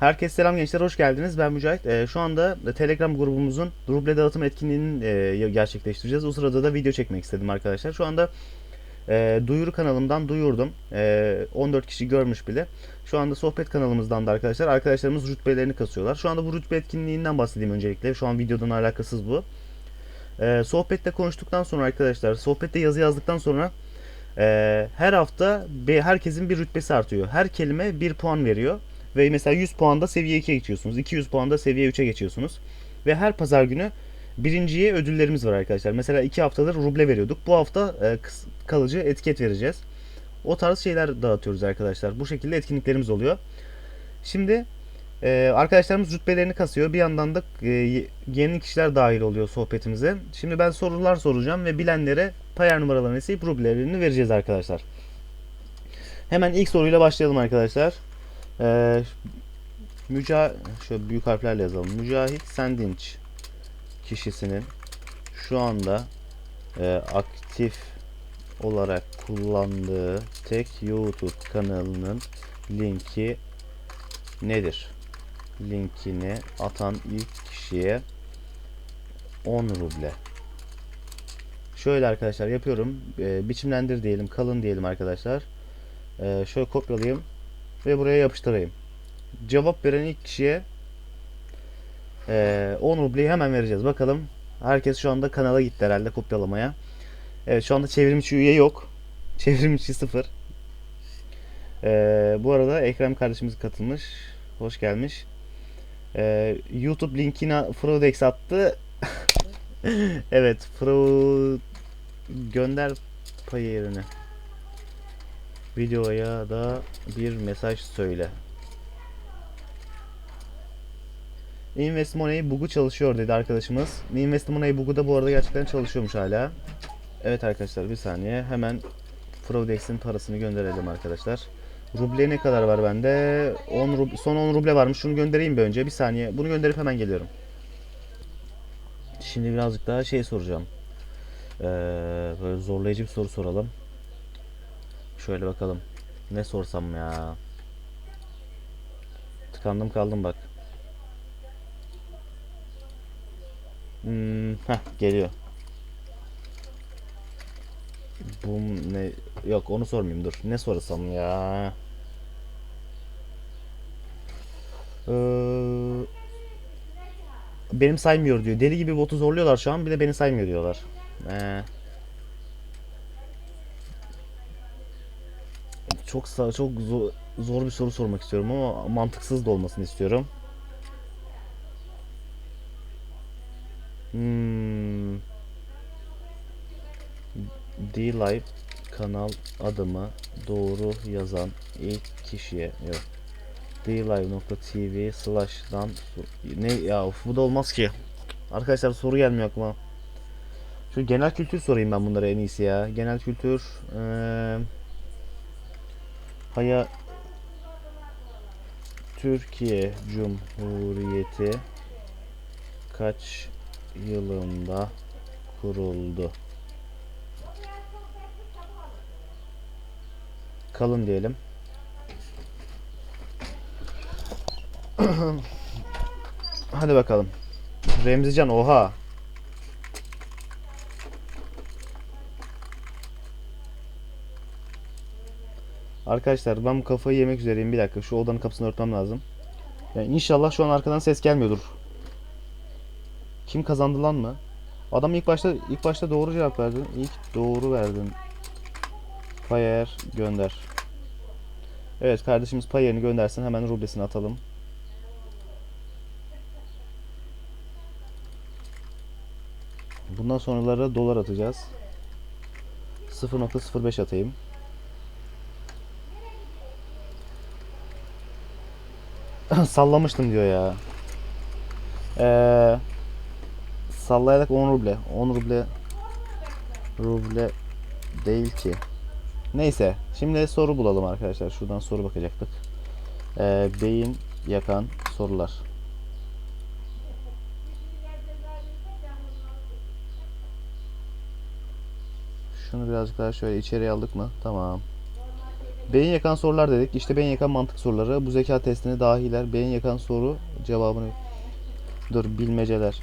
Herkese selam gençler, hoş geldiniz. Ben Mücahit. Ee, şu anda Telegram grubumuzun ruble dağıtım etkinliğini e, gerçekleştireceğiz. O sırada da video çekmek istedim arkadaşlar. Şu anda e, duyuru kanalımdan duyurdum. E, 14 kişi görmüş bile. Şu anda sohbet kanalımızdan da arkadaşlar arkadaşlarımız rütbelerini kasıyorlar. Şu anda bu rütbe etkinliğinden bahsedeyim öncelikle. Şu an videodan alakasız bu. E, sohbette konuştuktan sonra arkadaşlar, sohbette yazı yazdıktan sonra e, her hafta herkesin bir rütbesi artıyor. Her kelime bir puan veriyor. Ve mesela 100 puanda seviye 2'ye geçiyorsunuz. 200 puanda seviye 3'e geçiyorsunuz. Ve her pazar günü birinciye ödüllerimiz var arkadaşlar. Mesela 2 haftadır ruble veriyorduk. Bu hafta e, kalıcı etiket vereceğiz. O tarz şeyler dağıtıyoruz arkadaşlar. Bu şekilde etkinliklerimiz oluyor. Şimdi e, arkadaşlarımız rütbelerini kasıyor. Bir yandan da e, ye- yeni kişiler dahil oluyor sohbetimize. Şimdi ben sorular soracağım ve bilenlere payar numaralarını isteyip rublelerini vereceğiz arkadaşlar. Hemen ilk soruyla başlayalım arkadaşlar. Ee, Müca şöyle büyük harflerle yazalım. Mücahit Sendinç kişisinin şu anda e, aktif olarak kullandığı tek YouTube kanalının linki nedir? Linkini atan ilk kişiye 10 ruble. Şöyle arkadaşlar yapıyorum. E, biçimlendir diyelim, kalın diyelim arkadaşlar. E, şöyle kopyalayayım ve buraya yapıştırayım. Cevap veren ilk kişiye eee 10 rubleyi hemen vereceğiz. Bakalım. Herkes şu anda kanala gitti herhalde kopyalamaya. Evet şu anda çevrimiçi üye yok. Çevrimiçi sıfır. Eee, bu arada Ekrem kardeşimiz katılmış. Hoş gelmiş. Eee, YouTube linkine Frodex attı. evet Fro gönder payı yerine. Videoya da bir mesaj söyle. Invest Money bug'u çalışıyor dedi arkadaşımız. Invest Money bug'u da bu arada gerçekten çalışıyormuş hala. Evet arkadaşlar bir saniye hemen Fraudex'in parasını gönderelim arkadaşlar. Ruble ne kadar var bende? 10 rub son 10 ruble varmış. Şunu göndereyim bir önce. Bir saniye. Bunu gönderip hemen geliyorum. Şimdi birazcık daha şey soracağım. Ee, böyle zorlayıcı bir soru soralım. Şöyle bakalım. Ne sorsam ya. Tıkandım kaldım bak. Hmm, heh, geliyor. Bu ne? Yok onu sormayayım dur. Ne sorsam ya? Ee, benim saymıyor diyor. Deli gibi botu zorluyorlar şu an. Bir de beni saymıyor diyorlar. Ee, çok çok zor, zor bir soru sormak istiyorum ama mantıksız da olmasını istiyorum. Hmm. D-Live kanal adımı doğru yazan ilk kişiye yok. dlive.tv slash'dan ne ya of, bu da olmaz ki. Arkadaşlar soru gelmiyor aklıma. Şu genel kültür sorayım ben bunlara en iyisi ya. Genel kültür eee Haya Türkiye Cumhuriyeti kaç yılında kuruldu? Kalın diyelim. Hadi bakalım. Remzican oha. Arkadaşlar ben bu kafayı yemek üzereyim. Bir dakika şu odanın kapısını örtmem lazım. Yani inşallah şu an arkadan ses gelmiyordur. Kim kazandı lan mı? Adam ilk başta ilk başta doğru cevap verdi. İlk doğru verdin. Payer gönder. Evet kardeşimiz Payer'ini göndersin. Hemen rublesini atalım. Bundan sonraları dolar atacağız. 0.05 atayım. Sallamıştım diyor ya. Ee, sallayarak 10 ruble. 10 ruble ruble değil ki. Neyse. Şimdi soru bulalım arkadaşlar. Şuradan soru bakacaktık. Ee, beyin yakan sorular. Şunu birazcık daha şöyle içeriye aldık mı? Tamam. Beyin yakan sorular dedik. İşte beyin yakan mantık soruları. Bu zeka testine dahiler. Beyin yakan soru cevabını... Dur bilmeceler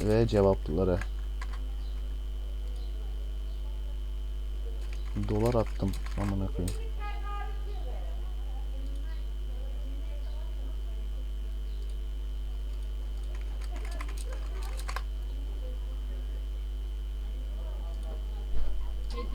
ve cevapları. Dolar attım. Amına koyayım.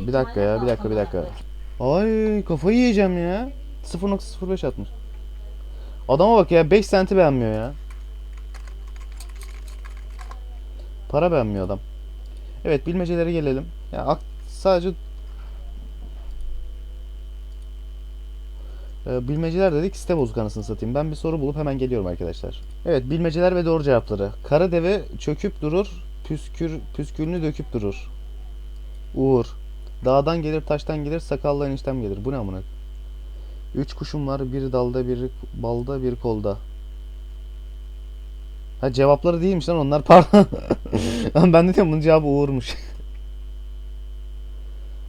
Bir dakika ya, bir dakika, bir dakika. Ay kafayı yiyeceğim ya. 0.05 atmış. Adama bak ya 5 senti beğenmiyor ya. Para beğenmiyor adam. Evet bilmecelere gelelim. Ya ak- sadece Ee, bilmeceler dedik site bozuk satayım. Ben bir soru bulup hemen geliyorum arkadaşlar. Evet bilmeceler ve doğru cevapları. Kara deve çöküp durur, püskür, püskülünü döküp durur. Uğur. Dağdan gelir, taştan gelir, sakallı eniştem gelir. Bu ne amına? Üç kuşum var, biri dalda, biri balda, biri kolda. Ha cevapları değilmiş lan onlar pardon. Ben de diyorum bunun cevabı Uğur'muş.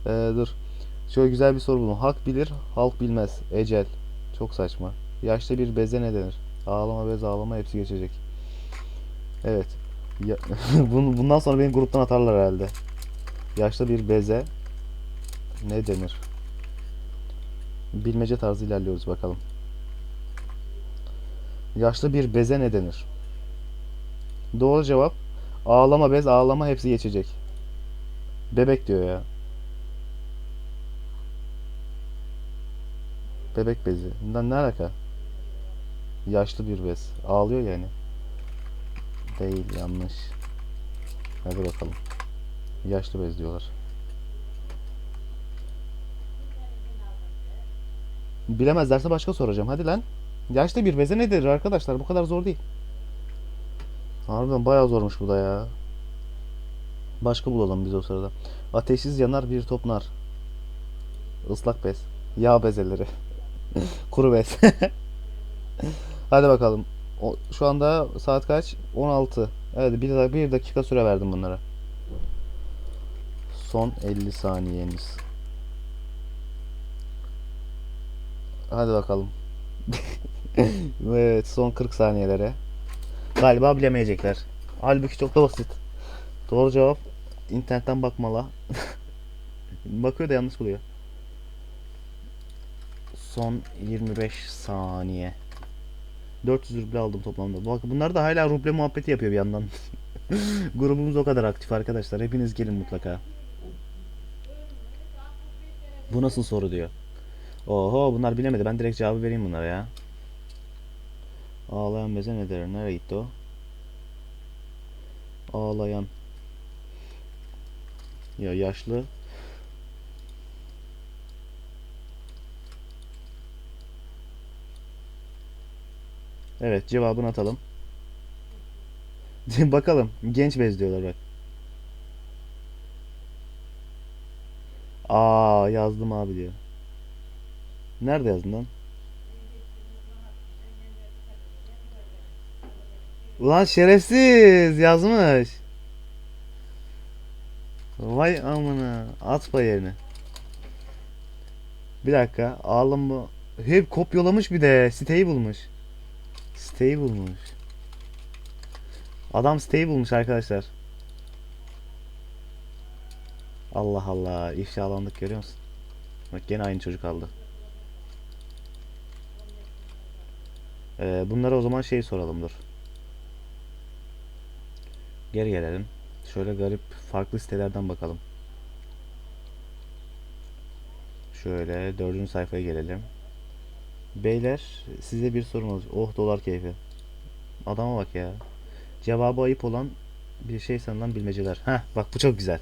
Ee, dur. Şöyle güzel bir soru buldum. Hak bilir, halk bilmez. Ecel. Çok saçma. Yaşlı bir beze ne denir? Ağlama bez ağlama hepsi geçecek. Evet. Ya, Bun- bundan sonra beni gruptan atarlar herhalde. Yaşlı bir beze ne denir? Bilmece tarzı ilerliyoruz bakalım. Yaşlı bir beze ne denir? Doğru cevap ağlama bez ağlama hepsi geçecek. Bebek diyor ya. Bebek bezi. Bundan ne alaka? Yaşlı bir bez. Ağlıyor yani. Değil yanlış. Hadi bakalım. Yaşlı bez diyorlar. Bilemezlerse başka soracağım. Hadi lan. Yaşlı bir beze nedir arkadaşlar? Bu kadar zor değil. Harbiden bayağı zormuş bu da ya. Başka bulalım biz o sırada. Ateşsiz yanar bir top nar. Islak bez. Yağ bezeleri. Kuru bez. Hadi bakalım. O, şu anda saat kaç? 16. Evet bir, bir dakika süre verdim bunlara. Son 50 saniyeniz. Hadi bakalım. Evet son 40 saniyelere. Galiba bilemeyecekler. Halbuki çok da basit. Doğru cevap internetten bakmalı. Bakıyor da yanlış buluyor. Son 25 saniye. 400 ruble aldım toplamda. Bak bunlar da hala ruble muhabbeti yapıyor bir yandan. Grubumuz o kadar aktif arkadaşlar. Hepiniz gelin mutlaka. Bu nasıl soru diyor. Oho bunlar bilemedi. Ben direkt cevabı vereyim bunlara ya. Ağlayan beze ne der? Nereye gitti o? Ağlayan. Ya yaşlı. Evet cevabını atalım. Bakalım. Genç bez diyorlar bak. Aa yazdım abi diyor. Nerede yazdın lan? Ulan şerefsiz yazmış. Vay amına. Atma yerine. Bir dakika. Ağlama. Hep kopyalamış bir de. Siteyi bulmuş. Siteyi bulmuş. Adam siteyi bulmuş arkadaşlar. Allah Allah. ifşalandık görüyor musun? Bak gene aynı çocuk aldı. Ee, bunlara o zaman şey soralım dur. Geri gelelim. Şöyle garip farklı sitelerden bakalım. Şöyle dördüncü sayfaya gelelim. Beyler size bir sorum olacak. Oh dolar keyfi. Adama bak ya. Cevabı ayıp olan bir şey sanılan bilmeceler. Heh bak bu çok güzel.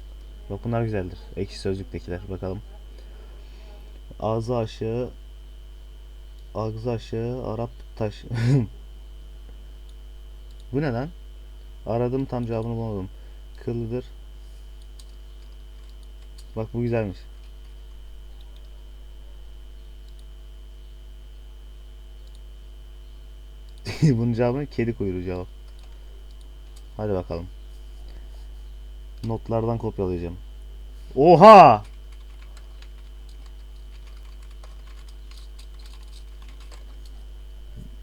Bak bunlar güzeldir. Ekşi sözlüktekiler. Bakalım. Ağzı aşağı Ağzı aşağı Arap taş. Bu ne lan? Aradım tam cevabını bulamadım. Kıllıdır. Bak bu güzelmiş. Bunun cevabı kedi kuyruğu cevap. Hadi bakalım. Notlardan kopyalayacağım. Oha!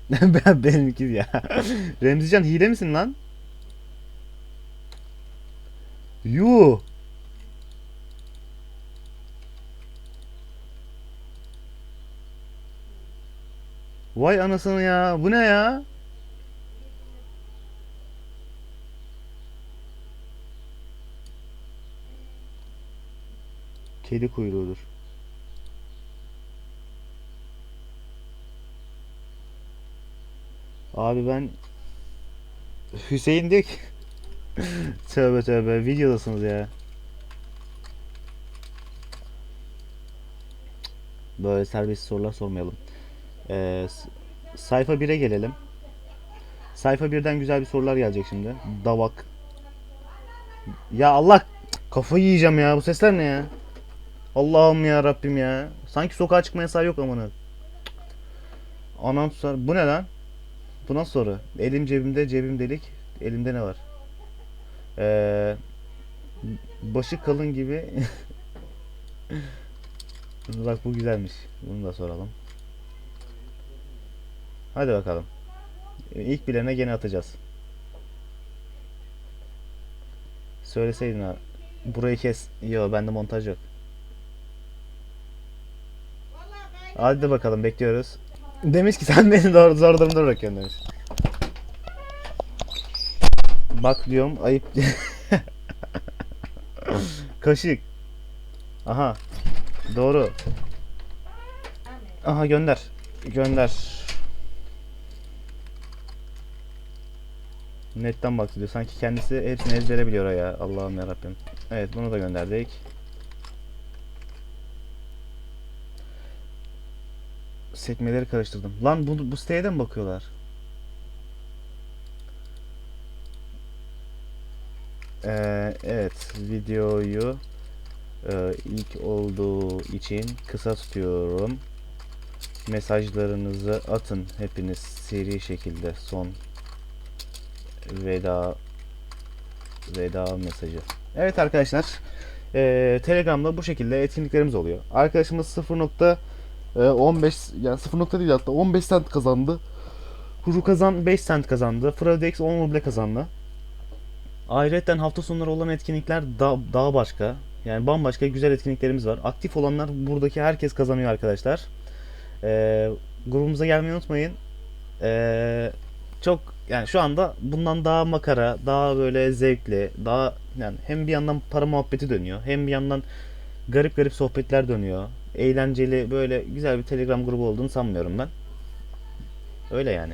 ben benimki ya. Remzican hile misin lan? Yu. Vay anasını ya. Bu ne ya? Kedi kuyruğudur. Abi ben Hüseyin diyor ki Tövbe tövbe videodasınız ya. Böyle serbest sorular sormayalım. Ee, sayfa 1'e gelelim. Sayfa 1'den güzel bir sorular gelecek şimdi. Davak. Ya Allah kafayı yiyeceğim ya. Bu sesler ne ya? Allah'ım ya Rabbim ya. Sanki sokağa çıkma yasağı yok amına. Anam. Bu ne lan? Bu nasıl soru? Elim cebimde, cebim delik. Elimde ne var? Ee, başı kalın gibi. Bak bu güzelmiş. Bunu da soralım. Hadi bakalım. İlk bilene gene atacağız. Söyleseydin ha. Burayı kes. Yo bende montaj yok. Hadi bakalım bekliyoruz. Demiş ki sen beni doğru zor durumda bırakıyorsun demiş. Bak diyorum ayıp. Kaşık. Aha. Doğru. Aha gönder. Gönder. Netten bahsediyor. Sanki kendisi hepsini ezbere biliyor ya. Allah'ım yarabbim. Evet bunu da gönderdik. Sekmeleri karıştırdım. Lan bu, bu siteye mi bakıyorlar? Ee, evet videoyu e, ilk olduğu için kısa tutuyorum. Mesajlarınızı atın hepiniz seri şekilde son veda veda mesajı. Evet arkadaşlar e, Telegram'da bu şekilde etkinliklerimiz oluyor. Arkadaşımız 0.15 yani 0. değil hatta 15 cent kazandı. Huru kazan 5 cent kazandı. Fradex 10 ruble kazandı. Ayrıca hafta sonları olan etkinlikler da, daha başka. Yani bambaşka güzel etkinliklerimiz var. Aktif olanlar buradaki herkes kazanıyor arkadaşlar. Ee, grubumuza gelmeyi unutmayın. Ee, çok yani şu anda bundan daha makara, daha böyle zevkli, daha yani hem bir yandan para muhabbeti dönüyor, hem bir yandan garip garip sohbetler dönüyor. Eğlenceli böyle güzel bir Telegram grubu olduğunu sanmıyorum ben. Öyle yani.